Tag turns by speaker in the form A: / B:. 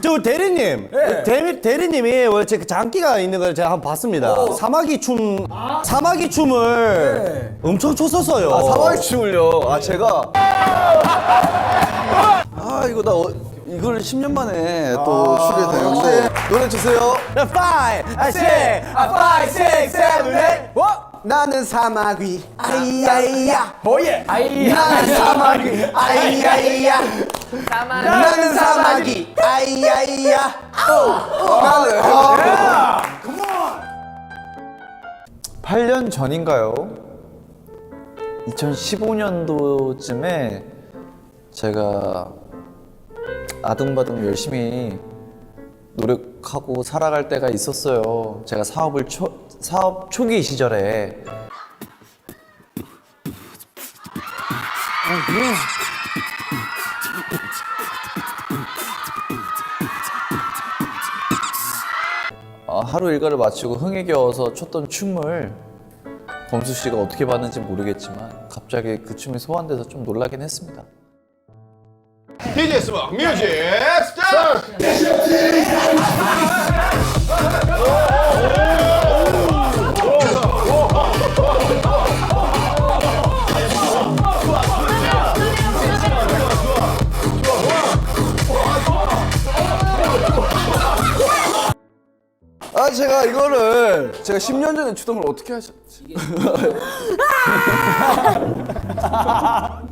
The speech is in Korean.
A: 저 대리님,
B: 네.
A: 대리, 대리님이 원래 제 장기가 있는 걸 제가 한번 봤습니다.
B: 어.
A: 사마귀 춤, 사마귀 춤을 엄청 췄었어요.
B: 네. 아, 사마귀 춤을요. 아 제가 아 이거 나 어, 이걸 10년 만에 또 추게 되는데 노래 주세요.
A: Five, six, five, six, seven, eight.
C: 나는 사마귀 아이야이야.
D: 오예.
C: 나는 사마귀 아이야이야. 나는 사마귀 아이야이야.
E: 8년 전인가요? 2015년도쯤에 제가 아등바등 열심히 노력하고 살아갈 때가 있었어요. 제가 사업을 초, 사업 초기 시절에 어, 하루 일과를 마치고 흥에 겨워서 췄던 춤을 범수 씨가 어떻게 봤는지 모르겠지만 갑자기 그 춤이 소환돼서 좀 놀라긴 했습니다.
F: DJ 스벅 뮤직 스타트!
B: 아 제가 이거를 제가 10년 전에 추던 걸 어떻게 하셨지?